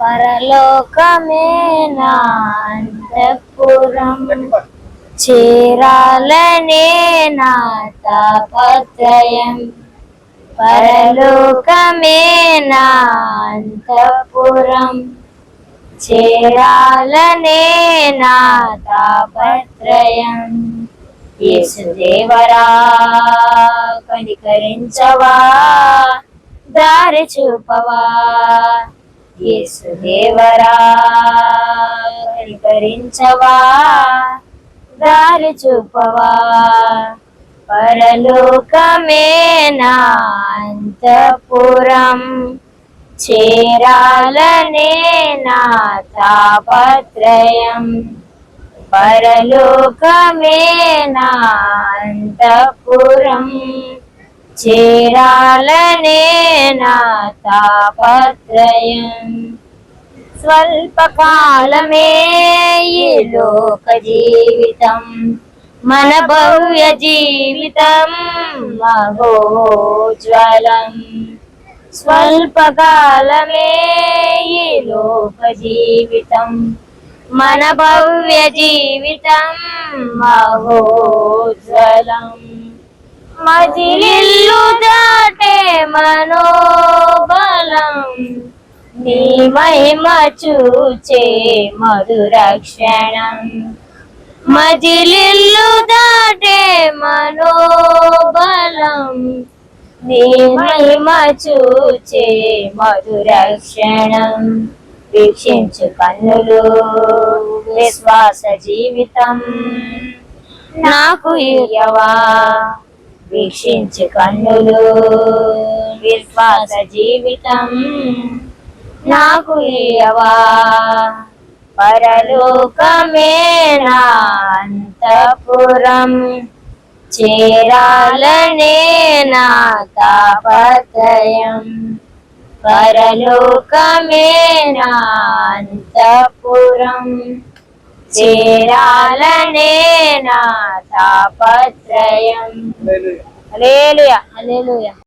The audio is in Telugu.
పరలోకమే నా అంతఃపురం చేరాలనే నా తాపత్రయం. పరలోకమే అంతఃపురం చేరాలనే నా తాపత్రయం. యేసుదేవరా కనికరించవా దారి చూపవా. యేసుదేవరా కనికరించవా దారి చూపవా పరలోకమేనాంతపురం చేరాలనే నా తాపత్రయం. పరలోకమే చేరాలనే నా తాపత్రయం. స్వల్పకాలమే ఈ లోక జీవితం మన భవ్య జీవితం మహోజ్వలం. స్వల్పకాలమే ఈ లోక జీవితం మన భవ్య జీవితం మహోజ్వలం. మజిలిల్లు దాటే మనోబలం. నీ మహిమ చూచే మధురక్షణం. మజిలిల్లు దాటే మనోబలం. నీ మహిమ చూచే మధురక్షణం. వీక్షించు కన్నులు విశ్వాస జీవితం. నాకు ఇయ్యవా? వీక్షించు కన్నులు. విశ్వాస జీవితం నాకు ఇయవా పరలోకమే నా అంతఃపురం. చేరాలనే నా తాపత్రయం. పరలోకమే నా అంతఃపురం. చేరాలనే నా తాపత్రయం. Hallelujah. Hallelujah.